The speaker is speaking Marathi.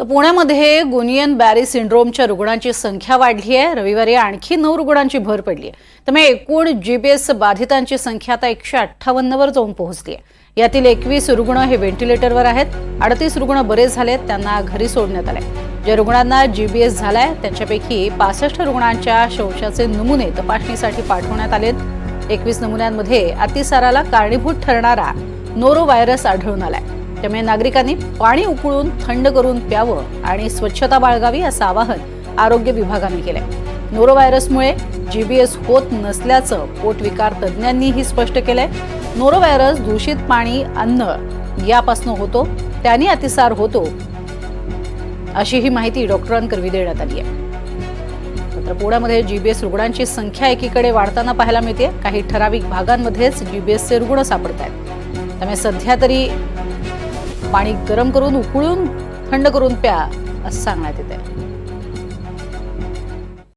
तर पुण्यामध्ये गुनियन बॅरी सिंड्रोमच्या रुग्णांची संख्या वाढली आहे. रविवारी आणखी नऊ रुग्णांची भर पडली आहे. त्यामुळे एकूण जीबीएस बाधितांची संख्या आता एकशे अठ्ठावन्नवर जाऊन पोहोचली आहे. यातील एकवीस रुग्ण हे व्हेंटिलेटरवर आहेत. अडतीस रुग्ण बरे झालेत त्यांना घरी सोडण्यात आले ज्या रुग्णांना जीबीएस झालाय त्यांच्यापैकी पासष्ट रुग्णांच्या शौचाचे नमुने तपासणीसाठी पाठवण्यात आलेत. एकवीस नमुन्यांमध्ये अतिसाराला कारणीभूत ठरणारा नोरो व्हायरस आढळून आलाय. त्यामुळे नागरिकांनी पाणी उकळून थंड करून प्यावं आणि स्वच्छता बाळगावी असं आवाहन आरोग्य विभागाने केलंय. नोरो व्हायरसमुळे जीबीएस होत नसल्याचं पोटविकार तज्ज्ञांनीही स्पष्ट केलंय. नोरो व्हायरस दूषित पाणी अन्न यापासून होतो त्याने अतिसार होतो अशी ही माहिती डॉक्टरांकरवी देण्यात आली आहे. मात्र पुण्यामध्ये जीबीएस रुग्णांची संख्या एकीकडे वाढताना पाहायला मिळते काही ठराविक भागांमध्येच जीबीएसचे रुग्ण सापडत आहेत त्यामुळे सध्या तरी पाणी गरम करून उकळून थंड करून प्या असं सांगण्यात येत आहे